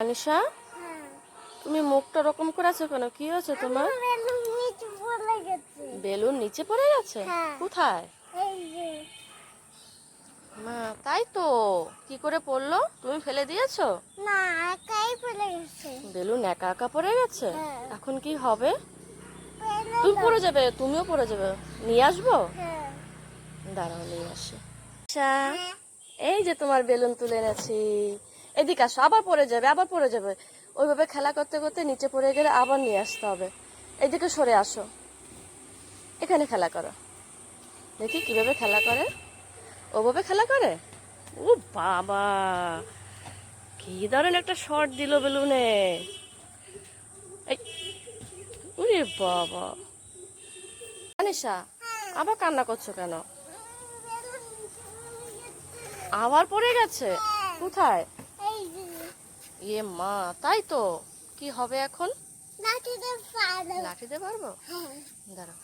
আনিশা? তুমি মুখটা ওরকম করে আছো কেন? কি হয়েছে তোমার? বেলুন নিচে পড়ে গেছে। হ্যাঁ। কোথায়? মা তাই তো। কি করে পড়ল? তুমি ফেলে দিয়েছ? না একাই ফেলে গেছে। বেলুন একা একা পড়ে গেছে? হ্যাঁ। এখন কি হবে? তুমি। পড়ে যাবে তুমিও পড়ে যাবে। নিয়ে আসব? হ্যাঁ। দাঁড়াও নিয়ে আসি। এই যে তোমার বেলুন তুলে এনেছি। এদিকে আসো, আবার পড়ে যাবে, আবার পড়ে যাবে। ওইভাবে খেলা করতে করতে নিচে পড়ে গেলে আবার নিয়ে আসতে হবে। এদিকে সরে আসো। এখানে খেলা করো। দেখি কীভাবে খেলা করে। ওভাবে খেলা করে? ও বাবা! কি ধরনের একটা শর্ট দিল বেলুনে। ওরে বাবা! আনিশা, আবার কান্না করছ কেন? আবার পড়ে গেছে? কোথায়? ইয়ে মা তাই তো? কি হবে এখন? লাঠি দিয়ে পারব হ্যাঁ। দাঁড়াও।